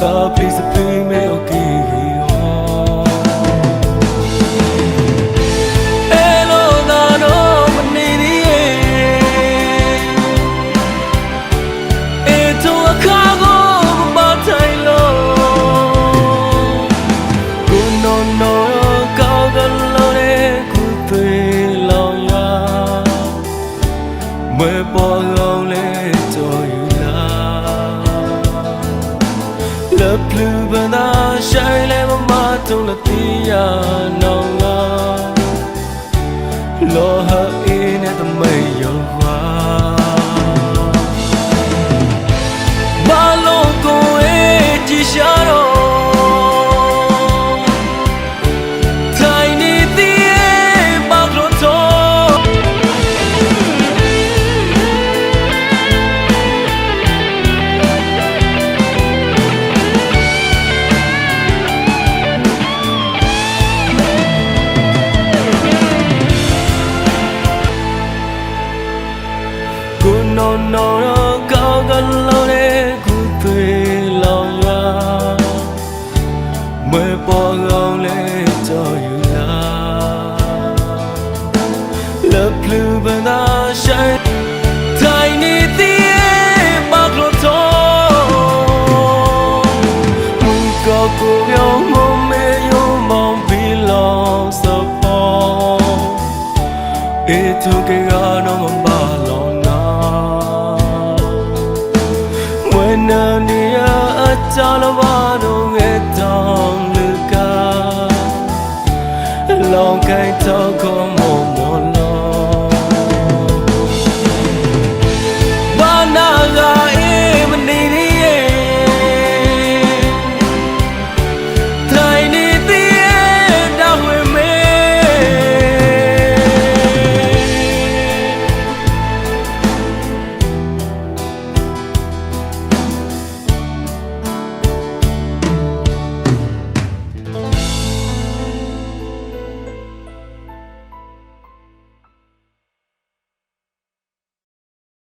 Stop, please, please, me, okay. မွေပေါ်လုံးလေးတော်ယူလာ La blue banana shine လဲမမတုံးလက်တီးရနောင်လာလောဟာအင်းနဲ့တမိတ်ရောပါမလုံးကိုယ်ကြည့်ရှာတော့နော်ကောင်းကလောတဲ့ခုသွေးလောင်ရွာမွေပေါ်ကောင်းလဲကြော်ယူလာ Love blue banana shine တိုင်းနေသည်မကလို့တော့မူကကိုရော It took a gun on my ballon nania atalvado ngetong luka long kai to komo